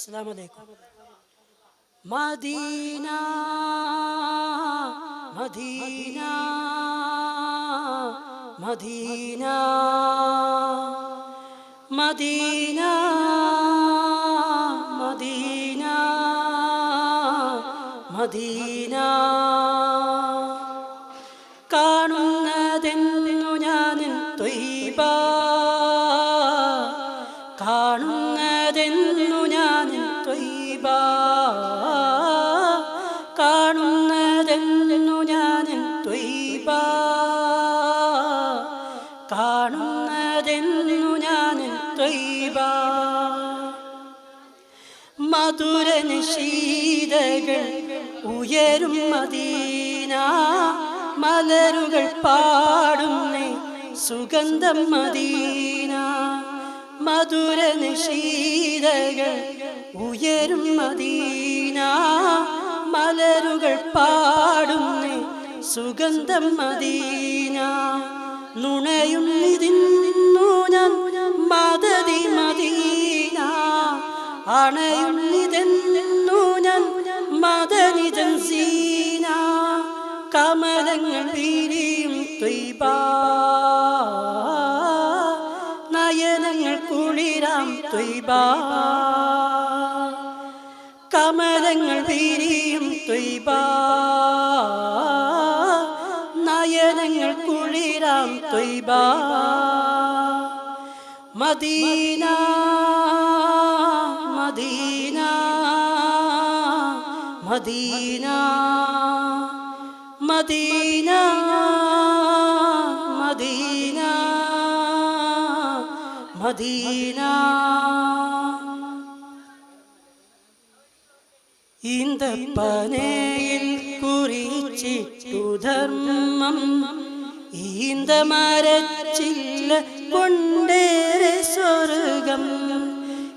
അസ്സലാമു അലൈക്കും Medina Medina Medina Medina Medina Medina. കാണുന്നതെന്നു ഞാൻ തൊയ്ബ തൊയ്ബ കാണുന്നതെന്നു ഞാൻ തൊയ്ബ കാണുന്നതെന്നു ഞാൻ തൊയ്ബ മധുര നിശീതകൾ ഉയരും മദീന മലരുകൾ പാടുന്നേ സുഗന്ധം മദീന. മധുര നിശീതകൾ ഉയരും മദീന മലരുകൾ പാടും സുഗന്ധം മദീന. നുണയും ഇതിന്നു ഞാൻ മദതി മദീന. അണയുന്നിതെന്നു ഞാൻ മദനിതൻ സീന കമലങ്ങൾ വീരിയും ത്വയ്ബ നയനങ്ങൾ കുളിരാം ത്വയ്ബ കമലങ്ങൾ വീരിയും ത്വയ്ബ നയനങ്ങൾ കുളിരാം Taiba Medina Medina Medina Medina Medina Medina. ഈന്തപ്പനയിൽ കുറിച്ചിട്ടു ധർമ്മം. കൊണ്ടേറെ സ്വർഗം.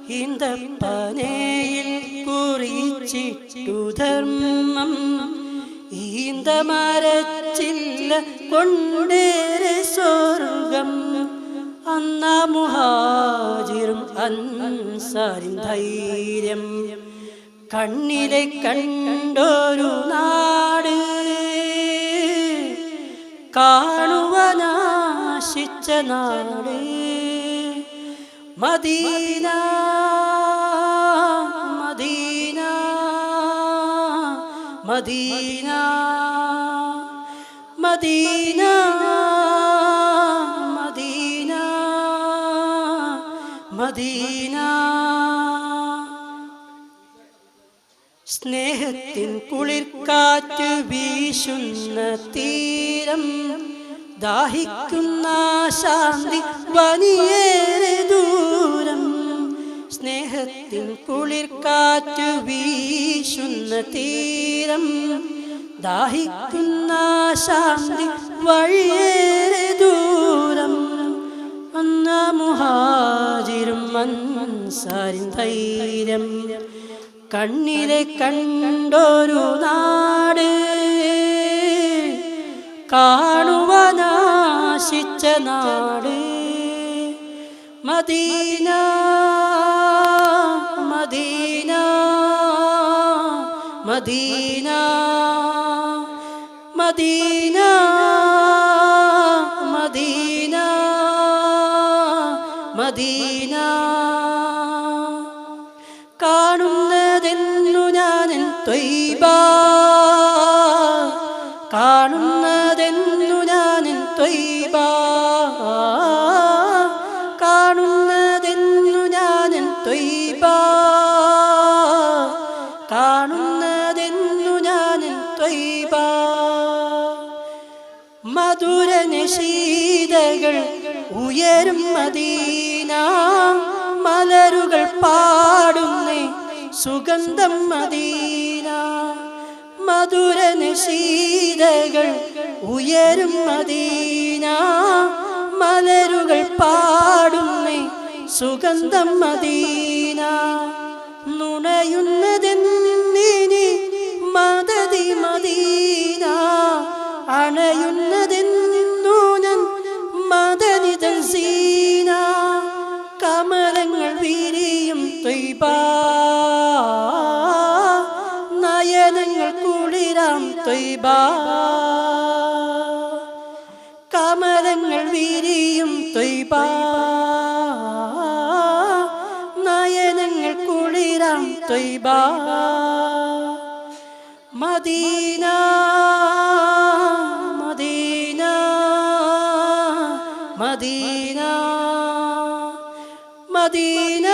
ഈന്തപ്പനയിൽ കുറിച്ചിട്ടു ധർമ്മം. കൊണ്ടേറെ സ്വർഗം. അന്ന മുഹാജിറും ധൈര്യം. കണ്ണിലെ കണ്ടൊരു നാട് കാണുവനാശിച്ച നാട്. Medina Medina Medina Medina Medina Medina. സ്നേഹത്തിൻ കുളിർക്കാറ്റ് വീശുന്ന തീരം ദാഹിക്കുന്ന ശാന്തി വനിയേറെ ദൂരം. സ്നേഹത്തിൻ കുളിർക്കാറ്റ് വീശുന്ന തീരം ദാഹിക്കുന്ന ശാന്തി വഴിയേറെ ദൂരം. അന്ന മുഹാജിരും അൻസാരിൻ ധൈര്യം കണ്ണിലെ കണ്ടൊരു നാട് കാണുവനാശിച്ച നാട്. Medina Medina Medina Medina Medina. Taiba കാണുന്നതെന്നു ഞാൻ ത്വയ്ബ കാണുന്നതെന്നു ഞാൻ ത്വയ്ബ കാണുന്നതെന്നു ഞാൻ ത്വയ്ബ മധുര നിഷീതകൾ ഉയരും മദീന. മലരുകൾ പാടുന്നേ സുഗന്ധം മദീന. മധുര നിശീതകൾ ഉയരും മദീന. മലരുകൾ പാടുന്നേ സുഗന്ധം മദീന. നുണയുന്നതെന്നിനി മദതി മദീന. അണയുന്നതെന്നു ഞാൻ മദനിതൻ സീന കമലങ്ങൾ വിരിയും ത്വയ്ബ തൊയ്ബ കമലങ്ങൾ വീരിയും തൊയ്ബ നയനങ്ങൾ കുളിരാം Taiba Medina Medina Medina Medina.